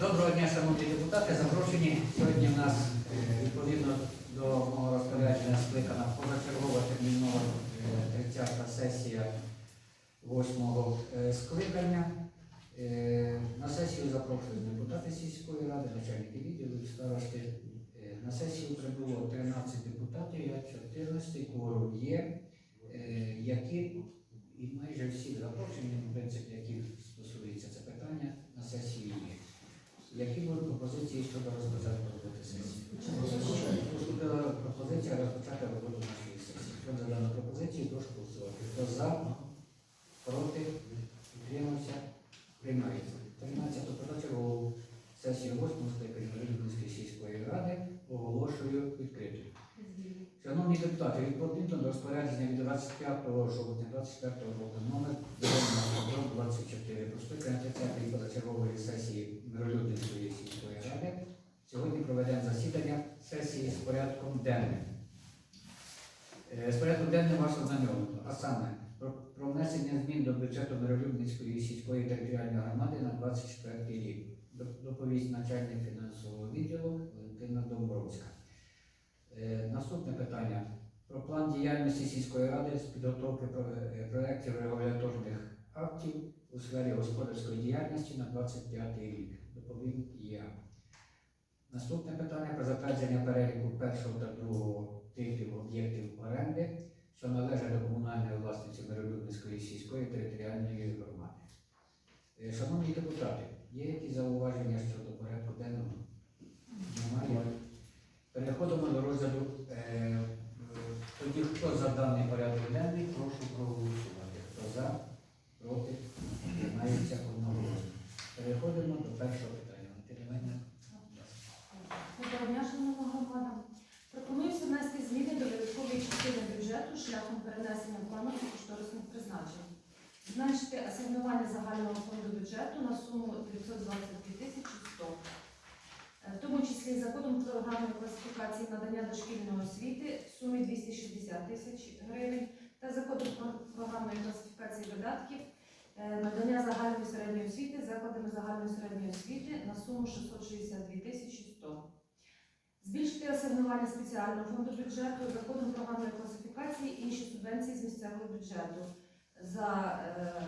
Доброго дня, шановні депутати. Запрошені. Сьогодні в нас е, відповідно до мого розпорядження скликана позачергова термінова е, 30-та сесія 8-го е, скликання. Е, На сесію запрошують депутати сільської ради, начальники відділу, старости. Е, На сесію прибуло 13 депутатів, я 14 кворум є, е, які і майже всі запрошені, в принципі, яких стосується це питання, на сесії є. Які будуть пропозиції щодо розпочатку роботи сесії? Поступила пропозиція розпочати роботу нашої сесії. Хто за дану пропозицію, прошу голосувати. Хто за, проти, утримався, приймається. 13 позачергову сесію 8 скликання Рівненської сільської ради оголошую відкритою. Шановні депутати, відповідно до розпорядження від 25 жовтня 24 року номер 24 про скликання 30-ї позачергової сесії Миролюбницької сільської ради. Сьогодні проведемо засідання сесії з порядком денним. Е, З порядком денним вас ознайомлено, а саме про, про внесення змін до бюджету Сільської територіальної громади на 24 рік. Доповість начальник фінансового відділу Валентина Домбровська. Е, Наступне питання про план діяльності сільської ради з підготовки е, проєктів регуляторних актів у сфері господарської діяльності на 25 рік. Доповім я. Наступне питання про затвердження переліку першого та другого типів об'єктів оренди, що належать до комунальної власниці Миролюбницької сільської територіальної громади. Е, Шановні депутати, є якісь зауваження щодо порядку денного? Немає. Переходимо до розгляду. Е, е, Тоді хто за даний порядок денний, прошу проголосувати. Хто за, проти, приймається одноголосно. Переходимо до першого питання. Валентина Іванівна, будь ласка. Доброго дня, шановна громада. Пропонується внести зміни до видаткової частини бюджету шляхом перенесення плану кошторисних призначень. Зменшити асигнування загального фонду бюджету на суму 922 тисячі 100. Е, В тому числі за кодом програмної класифікації надання дошкільної освіти в сумі 260 тисяч гривень та за кодом про- програмної класифікації видатків е, надання загальної середньої освіти закладами загальної середньої освіти на суму 662 тисячі 100. Збільшити асигнування спеціального фонду бюджету за кодом програмної класифікації інші субвенції з місцевого бюджету за е,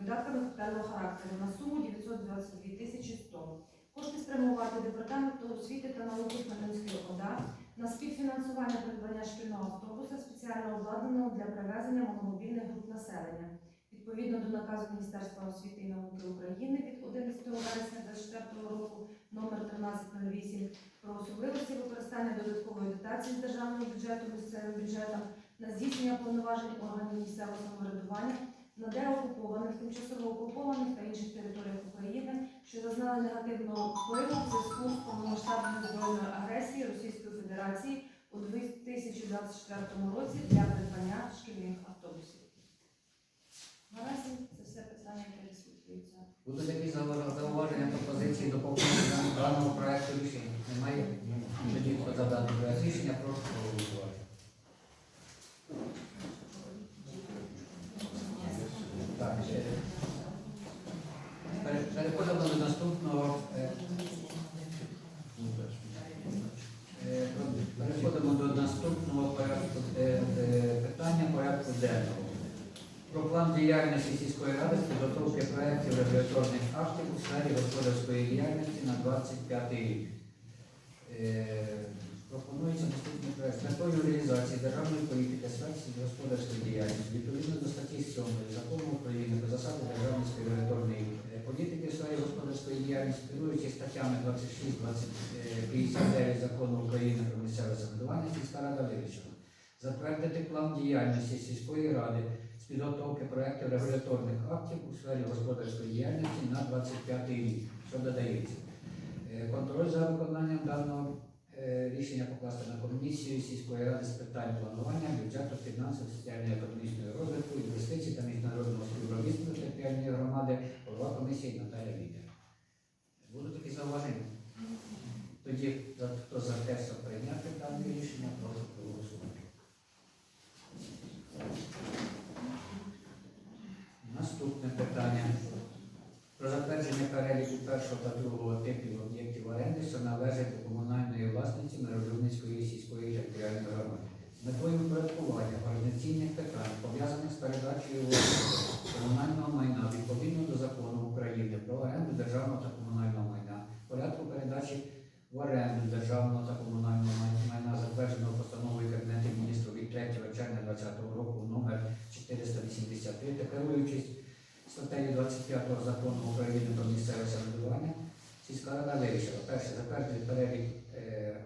видатками капітального характеру на суму 922 тисячі 100. Кошти спрямувати департаменту освіти та науки Хмельницької ОДА на співфінансування придбання шкільного автобуса спеціально обладнаного для перевезення маломобільних груп населення. Відповідно до наказу Міністерства освіти і науки України від 11 вересня 2024 року номер 1308 про особливості використання додаткової дотації з державного бюджету місцевим бюджетам на здійснення повноважень органів місцевого самоврядування на деокупованих, тимчасово окупованих та інших територіях України, що зазнали негативного впливу в зв'язку з повномасштабною збройною агресією Російської Федерації у 2024 році для придбання шкільних автобусів. Наразі це все питання, яке висвітлюється. Будуть якісь зауваження, пропозиції, доповнення до даного проекту рішення? Немає? Тоді хто за рішення, прошу проголосувати. Так, е, пере- переходимо до наступного. е, е, Переходимо до наступного порядку е, е, питання порядку денного. Про план діяльності сільської ради з підготовки проєктів регуляторних актів у сфері господарської діяльності на 25 рік. Е, Пропонується наступний проект. З метою реалізації державної політики сфері господарської діяльності відповідно до статті 7 закону України про засади державної регуляторної е, політики у сфері господарської діяльності, керуючи статтями 26, 20, е, 59 закону України про місцеве самоврядування, сільська рада вирішила затвердити план діяльності сільської ради підготовки проєктів регуляторних актів у сфері господарської діяльності на 25 рік, що додається. Е, Контроль за виконанням даного е, рішення покласти на комісію сільської ради з питань планування, бюджету, фінансів, соціально-економічного розвитку, інвестицій та міжнародного співробітництва територіальної громади, голова комісії Наталя Вітер. Будуть такі зауваження? Тоді хто за те, щоб прийняти дане рішення, прошу проголосувати. Наступне питання Про затвердження переліку першого та другого типів об'єктів оренди, що належать до комунальної власності Мирожубницької сільської територіальної громади. Метою впорядкування організаційних питань, пов'язаних з передачею комунального майна відповідно до закону України про оренду державного та комунального майна, порядку передачі в оренду державного та комунального майна, затвердженого постановою Кабінету міністрів від 3 червня 2020 року номер 483, та керуючись статтею 25 закону України рада вирішила перше затвердити перелік е, е,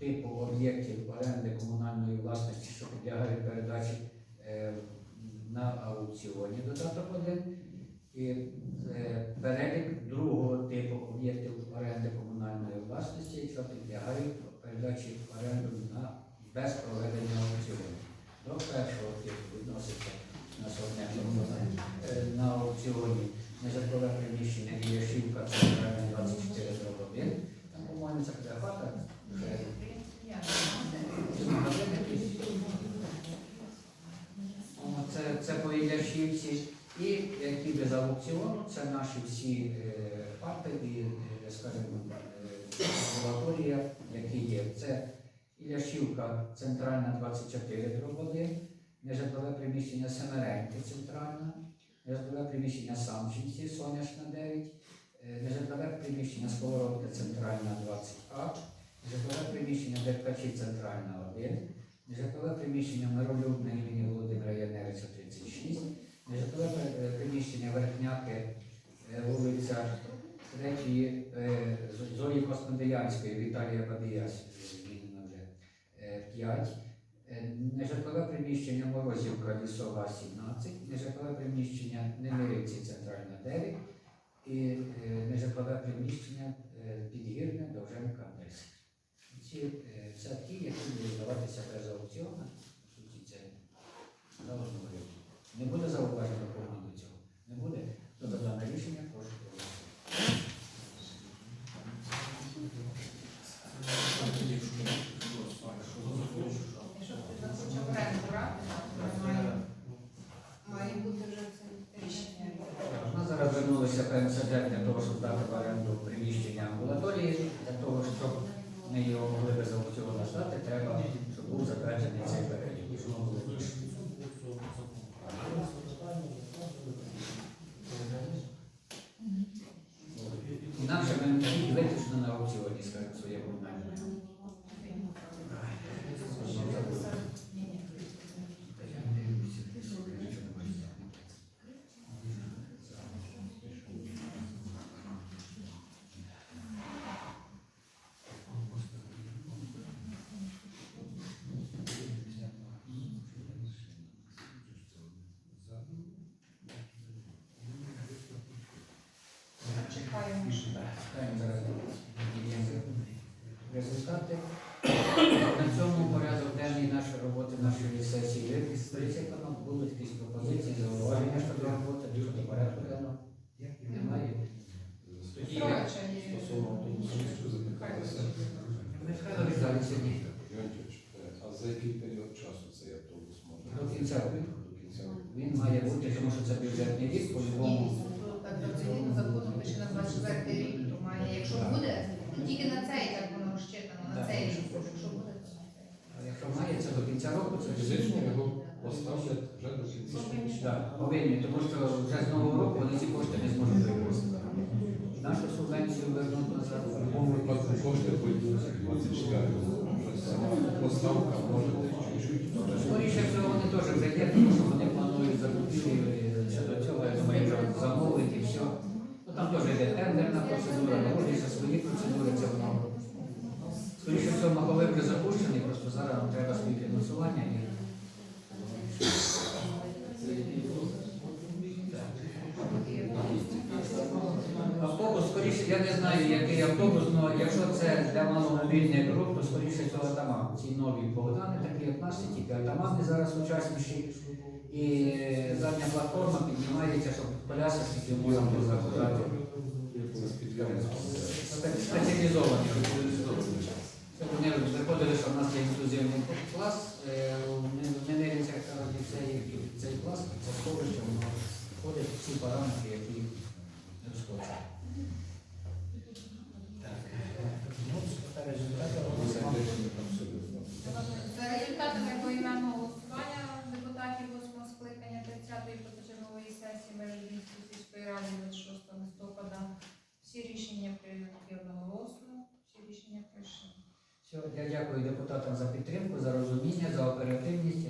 типу об'єктів оренди комунальної власності, що підлягають передачі е, на аукціоні додаток 1 і е, перелік другого типу об'єктів оренди комунальної власності, що підлягають передачі оренду на без проведення аукціону. До першого типу відноситься на сьогодні е, на аукціоні нежитлове приміщення Ілляшівка, це реально 24 1. Там, по-моєму, це буде хата. Це, це по Ілляшівці. І які без аукціону, це наші всі е, парти і, е, скажімо, е, лабораторія, які є. Це Ілляшівка, центральна 24 дроб 1, нежитлове приміщення Семереньки, центральна, нежитлове приміщення Самчинці, Соняшна 9, е, нежитлове приміщення Сковородка, центральна 20А, нежитлове приміщення Деркачі, центральна 1, нежитлове приміщення Миролюбне імені Володимира Яневича 36, нежитлове е, приміщення Верхняки, е, вулиця 3 е, Зої Космодеянської, Віталія Бабія, змінена вже 5. Нежитлове приміщення Морозівка, Лісова 17, нежитлове приміщення Немирівці, Центральна 9 і е, нежитлове приміщення е, Підгірне, Довженка 10. Ці е, ті, які будуть здаватися без аукціону, по суті, це заложено. Не буде зауваження повного до цього? Не буде? То за дане рішення прошу проголосувати. Якщо хтось захоче в оренду брати, то має, має бути вже це рішення. У нас зараз звернулися ПМСД для того, щоб дати в оренду приміщення амбулаторії. Для того, щоб ми його могли без аукціону здати, треба, щоб був затверджений цей перелік. Інакше ми тільки виключно на аукціоні скажемо своє комунальне. Чекаємо. Результати. На цьому порядок денний нашої роботи нашої сесії вичерпано. Будуть якісь пропозиції, зауваження щодо роботи, щодо порядку денного. Немає. Михайло Віталій А за який період часу цей автобус може? до кінця. До кінця року. Він має бути, тому що це бюджетний рік, по-любому. Пише на 24 рік, то має, якщо буде, то тільки на цей так воно розчитано, на цей рік. Якщо буде, то на цей. А якщо має, це до кінця року, це Фізично його поставлять вже до кінця. Так, повинні, тому що вже з нового року вони ці кошти не зможуть використати. Нашу субвенцію вернуть назад. В будь-якому випадку кошти пойдуть 24 Поставка може чуть-чуть. Скоріше всього, вони теж вже є, тому що вони планують закупівлі тендерна процедура, наводяться свої процедури, це воно. Скоріше всього, маховик вже запущений, просто зараз нам треба співфінансування і. Автобус, скоріше, я не знаю, який автобус, але якщо це для маломобільних груп, то скоріше цього атаман. Ці нові Богдани, такі як наші, тільки атамани зараз сучасніші. І задня платформа піднімається, щоб колясочників можна було загружати. Це з підприємства. Спе- Спеціалізовані. Вони виходили, що в нас є інклюзивний клас, е, в Ненерівцях цей, цей клас, це сховище, воно входить в всі параметри, які доскочу. Так. Ну, це результати оголосимо. За результатами поіменного голосування депутатів 8 скликання 30-ї позачергової сесії Мережинської сільської ради 26 листопада всі рішення прийняті одноголосно, всі рішення пройшли. Все, я дякую депутатам за підтримку, за розуміння, за оперативність.